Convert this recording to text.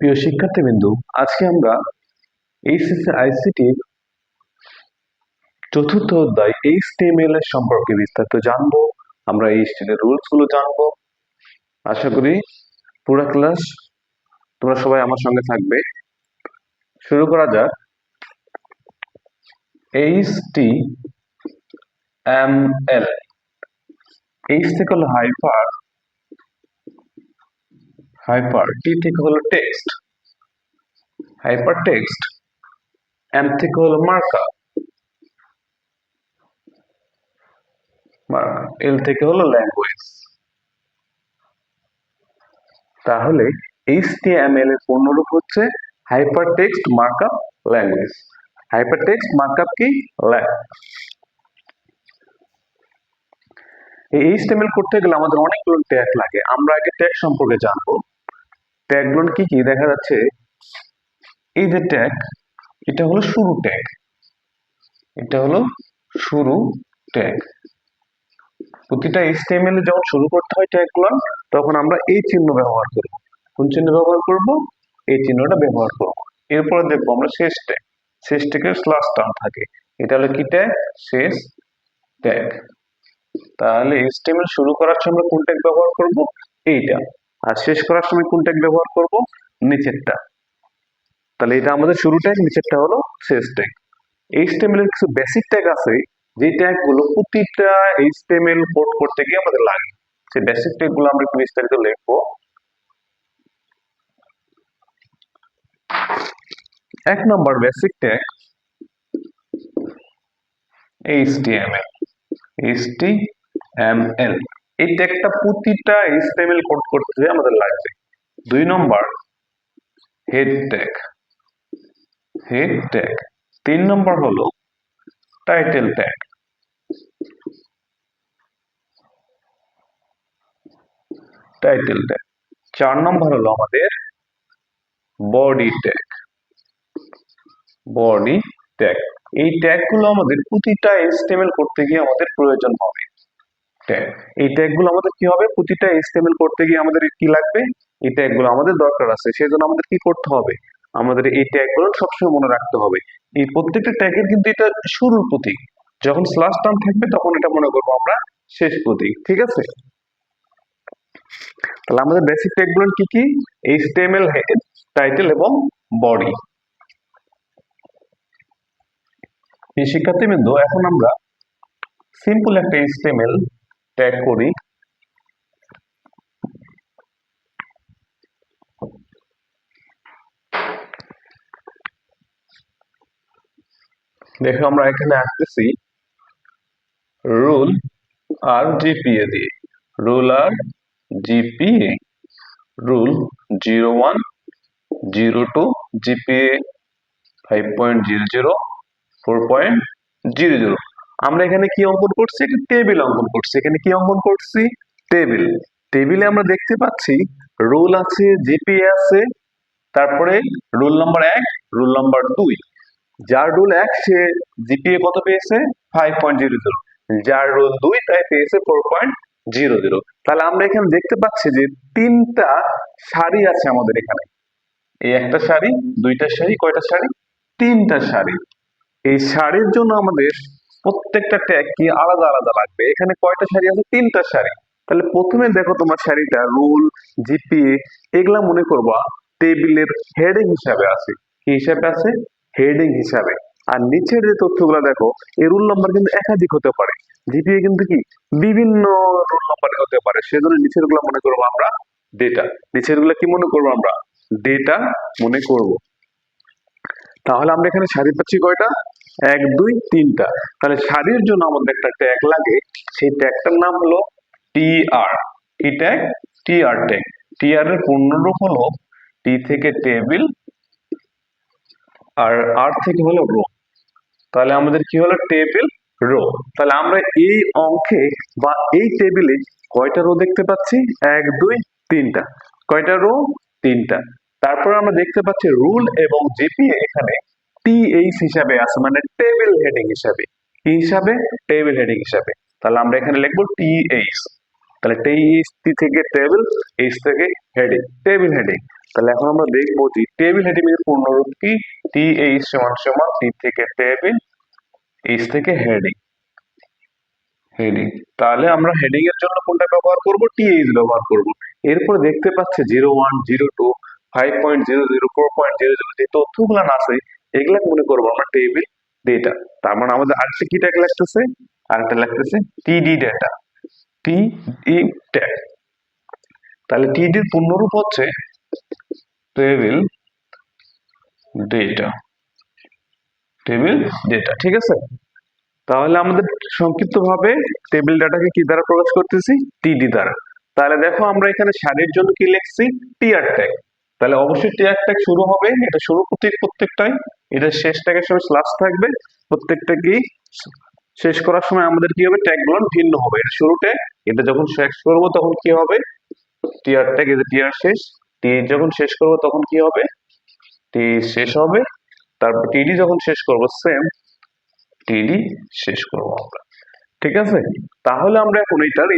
প্রিয় শিক্ষার্থীবৃন্দু, আজকে আমরা এইচএসসি আইসিটির চতুর্থ অধ্যায় এইচটিএমএল এর সম্পর্কে বিস্তারিত জানব। আমরা এইচটিএমএল এর রুলসগুলো জানব। আশা করি পুরো ক্লাস তোমরা সবাই আমার সঙ্গে থাকবে। শুরু করা যাক। এইচটি এম এল এইচ থেকে হলো হাইপার হাইপার টি থেকে হলো টেক্সট হাইপার টেক্সট এম থেকে হলো মার্কা মার্কা এল থেকে হলো ল্যাঙ্গুয়েজ তাহলে এইচটিএমএল এর পূর্ণরূপ হচ্ছে hyper text markup language hyper text markup কি এই এইচটিএমএল করতে গেলে আমাদের অনেকগুলো ট্যাগ লাগে। আমরা আগে ট্যাগ সম্পর্কে জানব। ট্যাগগুলো কি কি? দেখা যাচ্ছে এই যে ট্যাগ এটা হলো শুরু ট্যাগ এটা হলো শুরু ট্যাগ প্রতিটা এইচটিএমএল যখন শুরু করতে হয় ট্যাগগুলো তখন আমরা এই চিহ্ন ব্যবহার করব। কোন চিহ্ন ব্যবহার করব? এই চিহ্নটা ব্যবহার করব। এরপরে দেখব আমরা শেষ ট্যাগ শেষ ট্যাগের স্লাস টার্ম থাকে। এটা হলো কি ট্যাগ শেষ ট্যাগ তাহলে এইচটিএমএল শুরু করার সময় কোন ট্যাগ ব্যবহার করব? এইটা। আর শেষ করার সময় কোন ট্যাগ ব্যবহার করব? নিচেরটা। তাহলে এটা আমাদের শুরু ট্যাগ নিচেরটা হলো শেষ ট্যাগ এইচটিএমএল এর কিছু বেসিক ট্যাগ আছে যে ট্যাগগুলো প্রতিটা এইচটিএমএল কোড করতে গিয়ে আমাদের লাগে। সেই বেসিক ট্যাগগুলো আমরা একটু বিস্তারিত লিখব। এক নম্বর বেসিক ট্যাগ এইচটিএমএল এইচটিএমএল এই ট্যাগটা প্রতিটা এইচটিএমএল কোড করতে আমাদের লাগবে দুই নম্বর হেড ট্যাগ হেড ট্যাগ তিন নম্বর হলো টাইটেল ট্যাগ টাইটেল ট্যাগ চার নম্বর হলো আমাদের বডি ট্যাগ বডি ট্যাগ এই ট্যাগগুলো আমাদের প্রতিটা এস্টেমেল করতে গিয়ে আমাদের প্রয়োজন হবে। ট্যাগ এই ট্যাগগুলো আমাদের কি হবে? প্রতিটা এস্টেমেল করতে গিয়ে আমাদের কি লাগবে? এই ট্যাগগুলো আমাদের দরকার আছে, সেজন্য আমাদের কি করতে হবে? আমাদের এই ট্যাগগুলো সবসময় মনে রাখতে হবে। এই প্রত্যেকটা ট্যাগের কিন্তু এটা শুরুর প্রতীক। যখন স্লাশ টার্ম থাকবে, তখন এটা মনে করব আমরা শেষ প্রতীক, ঠিক আছে? তাহলে আমাদের বেসিক ট্যাগগুলো কি কি? এইচটিএমএল হেড টাইটেল এবং বডি এই শিক্ষার্থীবৃন্দ, এখন আমরা সিম্পল একটা এইচটিএমএল ট্যাগ করি। দেখো আমরা এখানে আসতেছি রুল আর জিপিএ দিয়ে। রুল আর GPA. Roll zero one, zero two, GPA five point zero zero, four point zero zero. আমরা এখানে কি অঙ্কন করছি? একটা টেবিল অঙ্কন করছি। এখানে কি অঙ্কন করছি? টেবিল টেবিলে আমরা দেখতে পাচ্ছি রোল আছে জিপিএ আছে, তারপরে রোল নাম্বার এক রোল নাম্বার দুই। যার রোল এক, সে জিপিএ কত পেয়েছে? ফাইভ পয়েন্ট জিরো জিরো যার রোল দুই, তাই পেয়েছে ফোর পয়েন্ট জিরো জিরো তাহলে আমরা এখানে দেখতে পাচ্ছি যে তিনটা সারি আছে আমাদের এখানে। এই একটা শাড়ি দুইটা শাড়ি কয়টা শাড়ি তিনটা শাড়ি এই শাড়ির জন্য আমাদের প্রত্যেকটা ট্যাগ কি আলাদা আলাদা লাগবে। এখানে কয়টা শাড়ি আছে? তিনটা শাড়ি। তাহলে প্রথমে দেখো তোমার শাড়িটা, রুল জিপিএ এগুলা মনে করবা টেবিলের হেডিং হিসাবে আছে। কি হিসাবে আছে? হেডিং হিসাবে। আর নিচের যে তথ্যগুলো দেখো, এই রুল নাম্বার কিন্তু একাধিক হতে পারে। জিপিএ কিন্তু কি? বিভিন্ন রুল নাম্বারে হতে পারে। সেজন্য নিচেরগুলো মনে করব আমরা ডেটা নিচেরগুলো কি মনে করব আমরা? ডেটা মনে করব। তাহলে আমরা এখানে শাড়ি পাচ্ছি কয়টা? এক, দুই, তিনটা। তাহলে শাড়ির জন্য আমাদের একটা ট্যাগ লাগে। সেই ট্যাগটার নাম হলো টি আর কি ট্যাগ টি আর ট্যাগ টি আর এর পূর্ণরূপ হলো টি থেকে টেবিল আর আর থেকে হলো রো তাহলে আমাদের কি হলো? টেবিল রো তাহলে আমরা এই অঙ্কে বা এই টেবিলে কয়টা রো দেখতে পাচ্ছি? এক, দুই, তিনটা। কয়টা রো তিনটা। তারপর আমরা দেখতে পাচ্ছি রুল এবং জিপিএ এখানে টিএইচ হিসাবে আছে মানে টেবিল হেডিং হিসাবে। কি হিসাবে? টেবিল হেডিং হিসাবে। তাহলে আমরা এখানে লিখব টিএইচ তাহলে টি থেকে টেবিল এইচ থেকে হেডিং টেবিল হেডিং তাহলে এখন আমরা দেখব যে টেবিল হেডিং এর পূর্ণরূপ কি? টি এইচ সমান সমান টি থেকে টেবিল এইচ থেকে হেডিং হেডিং তাহলে আমরা হেডিং এর জন্য কোনটা ব্যবহার করব? টি এইচ ব্যবহার করব। এরপরে দেখতে পাচ্ছে zero one zero two five point zero zero four point zero zero যে তথ্যগুলো আছে এগুলা মনে করব আমরা টেবিল ডেটা তার মানে আমাদের আরেকটা কি ট্যাগ লাগতেছে? আরেকটা লাগতেছে টিডি ডেটা টি ই ট্যাগ তাহলে টিডির পূর্ণরূপ হচ্ছে টেবিল ডেটা টেবিল ডেটা ঠিক আছে? তাহলে আমাদের সংক্ষিপ্তভাবে টেবিল ডাটাকে কি দ্বারা প্রকাশ করতেছি? টিডি দ্বারা। তাহলে দেখো আমরা এখানে সারির জন্য কি লিখছি? টিআর ট্যাগ তাহলে অবশ্যই টিআর ট্যাগ শুরু হবে। এটা শুরু প্রত্যেক প্রত্যেকটাই। এটা শেষ ট্যাগের সময় স্লাস থাকবে। প্রত্যেকটা কি? শেষ করার সময় আমাদের কি হবে? ট্যাগগুলো ভিন্ন হবে। এটা শুরু ট্যাগ এটা যখন শেষ করব তখন কি হবে? টিআর ট্যাগ যে টিআর শেষ টি যখন শেষ করব তখন কি হবে? টি শেষ হবে। তারপর টিডি যখন শেষ করব সেম টিডি শেষ করব আমরা। ঠিক আছে? তাহলে আমরা এখন এটার